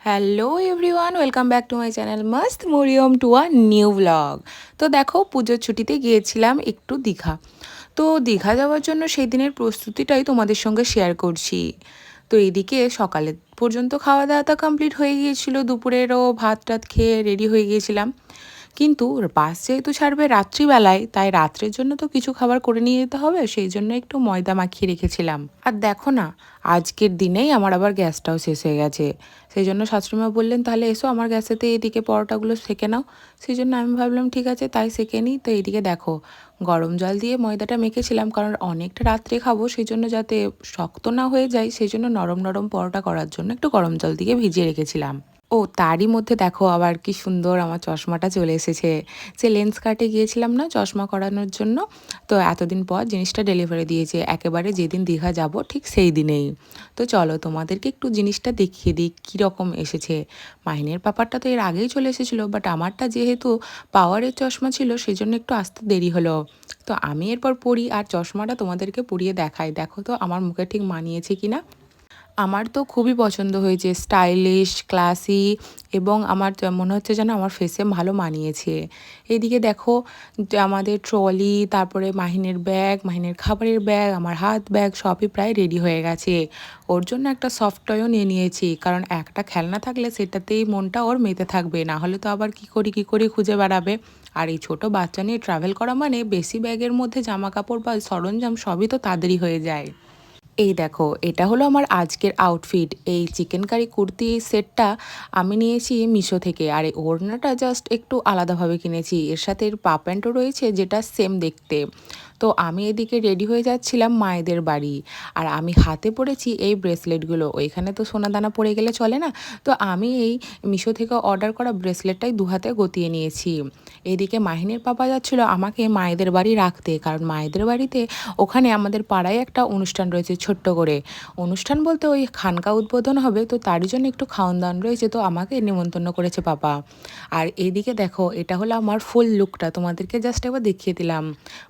Hello everyone welcome back to my channel Mast Mariyam to a new blog তো দেখো, পুজোর ছুটিতে গিয়েছিলাম একটু দীঘা। তো দীঘা যাওয়ার জন্য সেই দিনের প্রস্তুতিটাই তোমাদের সঙ্গে শেয়ার করছি। তো এদিকে সকালে পর্যন্ত খাওয়া দাওয়াটা কমপ্লিট হয়ে গিয়েছিল। দুপুরেরও ভাত টাত খেয়ে রেডি হয়ে গিয়েছিলাম। কিন্তু বাস যেহেতু ছাড়বে রাত্রিবেলায়, তাই রাত্রের জন্য তো কিছু খাবার করে নিয়ে যেতে হবে, সেই জন্য একটু ময়দা মাখিয়ে রেখেছিলাম। আর দেখো না, আজকের দিনেই আমার আবার গ্যাসটাও শেষ হয়ে গেছে। সেই জন্য শাশুড়িমা বললেন, তাহলে এসো আমার গ্যাসেতে এদিকে পরোটাগুলো সেকে নাও। সেই জন্য আমি ভাবলাম, ঠিক আছে, তাই সেকে নিই। তো এদিকে দেখো, গরম জল দিয়ে ময়দাটা মেখেছিলাম, কারণ অনেকটা রাত্রে খাব, সেই জন্য যাতে শক্ত না হয়ে যায়, সেই জন্য নরম নরম পরোটা করার জন্য একটু গরম জল দিয়ে ভিজিয়ে রেখেছিলাম। ও, তারই মধ্যে দেখো আবার কি সুন্দর আমার চশমাটা চলে এসেছে। সে লেন্স কাটে গিয়েছিলাম না চশমা করানোর জন্য, তো এতদিন পর জিনিসটা ডেলিভারি দিয়েছে। একেবারে যেদিন দীঘা যাব ঠিক সেই দিনেই। তো চলো তোমাদেরকে একটু জিনিসটা দেখিয়ে দিই কীরকম এসেছে। মাহিনের পাপারটা তো এর আগেই চলে এসেছিল বাট আমারটা যেহেতু পাওয়ারের চশমা ছিল সেই জন্য একটু আসতে দেরি হলো। তো আমি এরপর পড়ি আর চশমাটা তোমাদেরকে পরিয়ে দেখাই। দেখো তো আমার মুখে ঠিক মানিয়েছে কি না আমার তো খুবই পছন্দ হয়েছে স্টাইলিশ ক্লাসি এবং আমার মনে হচ্ছে যেন আমার ফেসে ভালো মানিয়েছে। এদিকে দেখো আমাদের ট্রলি তারপরে মাহিনের ব্যাগ মাহিনের খাবারের ব্যাগ আমার হাত ব্যাগ সবই প্রায় রেডি হয়ে গেছে। ওর জন্য একটা সফট টয়ও নিয়ে নিয়েছি, কারণ একটা খেলনা থাকলে সেটাতেই মনটা ওর মেতে থাকবে, না হলে তো আবার কি করি কি করি খুঁজে বেড়াবে? আর এই ছোট বাচ্চা নিয়ে ট্রাভেল করা মানে বেশি ব্যাগের মধ্যে জামা কাপড় বা সরঞ্জাম সবই তো তাদেরই হয়ে যায়। এই দেখো, এটা হলো আমার আজকের আউটফিট এই চিকেন কারি কুর্তি সেটটা আমি নিয়েছি মিশো থেকে, আর এই ওড়নাটা জাস্ট একটু আলাদাভাবে কিনেছি। এর সাথে এর পা প্যান্টও রয়েছে, যেটা সেম দেখতে। তো আমি এদিকে রেডি হয়ে যাচ্ছিলাম মায়েদের বাড়ি, আর আমি হাতে পড়েছি এই ব্রেসলেটগুলো ওইখানে তো সোনা দানা পড়ে গেলে চলে না? তো আমি এই মিশো থেকে অর্ডার করা ব্রেসলেটটাই দু হাতে গতিয়ে নিয়েছি। এদিকে মাহিনের পাপা যাচ্ছিল আমাকে মায়েদের বাড়ি রাখতে, কারণ মায়েদের বাড়িতে ওখানে আমাদের পাড়ায় একটা অনুষ্ঠান রয়েছে ছোট্ট করে। অনুষ্ঠান বলতে ওই খানকা উদ্বোধন হবে, তো তারই জন্য একটু খাওয়ান দাওয়ান রয়েছে, তো আমাকে নিমন্ত্রণ করেছে পাপা আর এইদিকে দেখো, এটা হলো আমার ফুল লুকটা, তোমাদেরকে জাস্ট একবার দেখিয়ে দিলাম।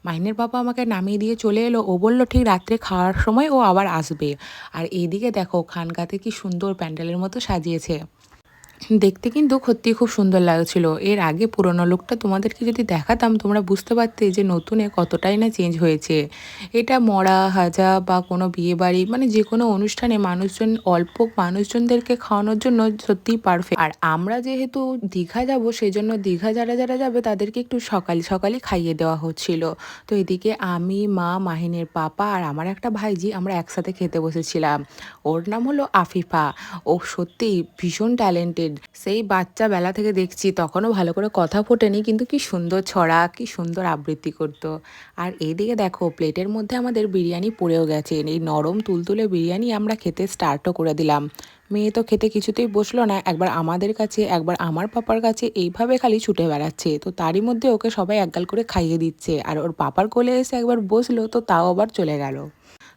মাহিনের পাপা আমাকে নামিয়ে দিয়ে চলে এলো, ও বলল, ঠিক রাত্রে খাওয়ার সময় ও আবার আসবে। আর এইদিকে দেখো, খানকাতে কি সুন্দর প্যান্ডেলের মতো সাজিয়েছে। দেখতে কিন্তু সত্যি খুব সুন্দর লাগছিল। এর আগে পুরোনো লোকটা তোমাদেরকে যদি দেখাতাম, তোমরা বুঝতে পারতে যে নতুনে কতটাই না চেঞ্জ হয়েছে। এটা মরা, হাজা বা কোনো বিয়ে বাড়ি মানে যে কোনো অনুষ্ঠানে মানুষজন, অল্প মানুষজনদেরকে খাওয়ানোর জন্য সত্যিই পারফেক্ট আর আমরা যেহেতু দীঘা যাব সেই জন্য দীঘা যারা যারা যাবে, তাদেরকে একটু সকাল সকালে খাইয়ে দেওয়া হচ্ছিল। তো এদিকে আমি, মা, মাহিনের পাপা আর আমার একটা ভাইজি আমরা একসাথে খেতে বসেছিলাম। ওর নাম হলো আফিফা। ও সত্যি ভীষণ ট্যালেন্টেড সেই বাচ্চা বেলা থেকে দেখছি তখনও ভালো করে কথা ফোটেনি, কিন্তু কি সুন্দর ছড়া, কি সুন্দর আবৃত্তি করতো। আর এইদিকে দেখো, প্লেটের মধ্যে আমাদের বিরিয়ানি পড়েও গেছে। এই নরম তুলতুলে বিরিয়ানি আমরা খেতে স্টার্টও করে দিলাম। মেয়ে তো খেতে কিছুতেই বসল না, একবার আমাদের কাছে, একবার আমার পাপার কাছে, এইভাবে খালি ছুটে বেড়াচ্ছে। তো তারই মধ্যে ওকে সবাই একগাল করে খাইয়ে দিচ্ছে। আর ওর পাপার কোলে এসে একবার বসল, তো তাও আবার চলে গেল।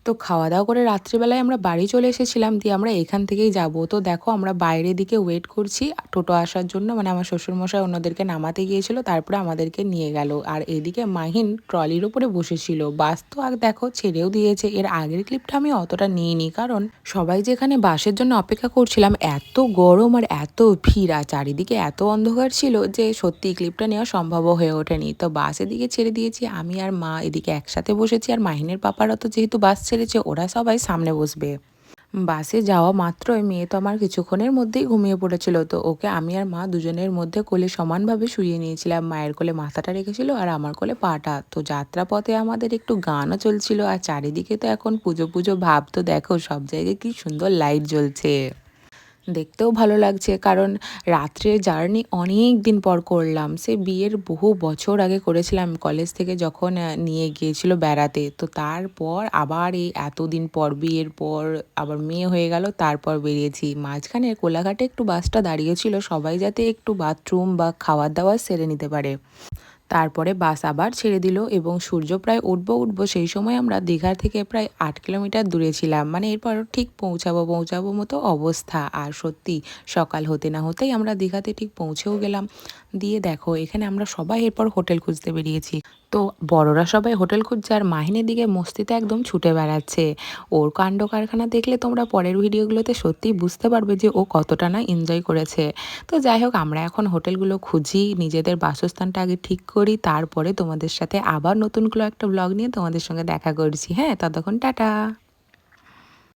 তো খাওয়া দাওয়া করে রাত্রিবেলায় আমরা বাড়ি চলে এসেছিলাম দিয়ে আমরা এখান থেকেই যাব। তো দেখো আমরা বাইরে দিকে ওয়েট করছি। টোটো আসার জন্য মানে আমার শ্বশুরমশাই অন্যদেরকে নামাতে গিয়েছিল, তারপরে আমাদেরকে নিয়ে গেল। আর এদিকে মাহিন ট্রলির ওপরে বসেছিল। বাস তো আর দেখো ছেড়েও দিয়েছে। এর আগের ক্লিপটা আমি অতটা নিইনি কারণ সবাই যেখানে বাসের জন্য অপেক্ষা করছিলাম, এত গরম আর এত ভিড় আর চারিদিকে এত অন্ধকার ছিল যে সত্যি ক্লিপটা নেওয়া সম্ভব হয়ে ওঠেনি। তো বাস এদিকে ছেড়ে দিয়েছি, আমি আর মা এদিকে একসাথে বসেছি আর মাহিনের পাপারা তো যেহেতু বাস ছেড়েছে ওরা সবাই সামনে বসবে। বাসে যাওয়া মাত্রই মেয়ে তো আমার কিছুক্ষণের মধ্যেই ঘুমিয়ে পড়েছিল। তো ওকে আমি আর মা দুজনের মধ্যে কোলে সমানভাবে শুয়ে নিয়েছিলাম। মায়ের কোলে মাথাটা রেখেছিল আর আমার কোলে পাটা। তো যাত্রাপথে আমাদের একটু গানও চলছিল আর চারিদিকে তো এখন পুজো পুজো ভাব। তো দেখো সব জায়গায় কি সুন্দর লাইট জ্বলছে। দেখতেও ভালো লাগছে। কারণ রাত্রে জার্নি অনেক দিন পর করলাম। সে বিয়ের বহু বছর আগে করেছিলাম কলেজ থেকে যখন নিয়ে গিয়েছিল বেড়াতে। তো তারপর আবার এই এতদিন পর বিয়ের পর আবার মেয়ে হয়ে গেল, তারপর বেরিয়েছি। মাঝখানে কোলাঘাটে একটু বাসটা দাঁড়িয়েছিল, সবাই যাতে একটু বাথরুম বা খাওয়ার দাওয়ার সেরে নিতে পারে। তারপরে বাস আবার ছেড়ে দিল এবং সূর্য প্রায় উঠব উঠব সেই সময় আমরা দীঘা থেকে প্রায় আট কিলোমিটার দূরে ছিলাম। মানে এরপর ঠিক পৌঁছাবো পৌঁছাবো মতো অবস্থা। আর সত্যি সকাল হতে না হতেই আমরা দীঘাতে ঠিক পৌঁছেও গেলাম। দিয়ে দেখো, এখানে আমরা সবাই এরপর হোটেল খুঁজতে বেরিয়েছি। তো বড়রা সবাই হোটেল খুঁজছে আর মাহিনের দিকে মস্তিতে একদম ছুটে বেড়াচ্ছে। ওর কাণ্ড কারখানা দেখলে তোমরা পরের ভিডিওগুলোতে সত্যিই বুঝতে পারবে যে ও কতটা না এনজয় করেছে। তো যাই হোক, আমরা এখন হোটেলগুলো খুঁজি, নিজেদের বাসস্থানটা আগে ঠিক করি, তারপরে তোমাদের সাথে আবার নতুন কোনো একটা ব্লগ নিয়ে তোমাদের সঙ্গে দেখা করছি। হ্যাঁ ততক্ষণ টাটা।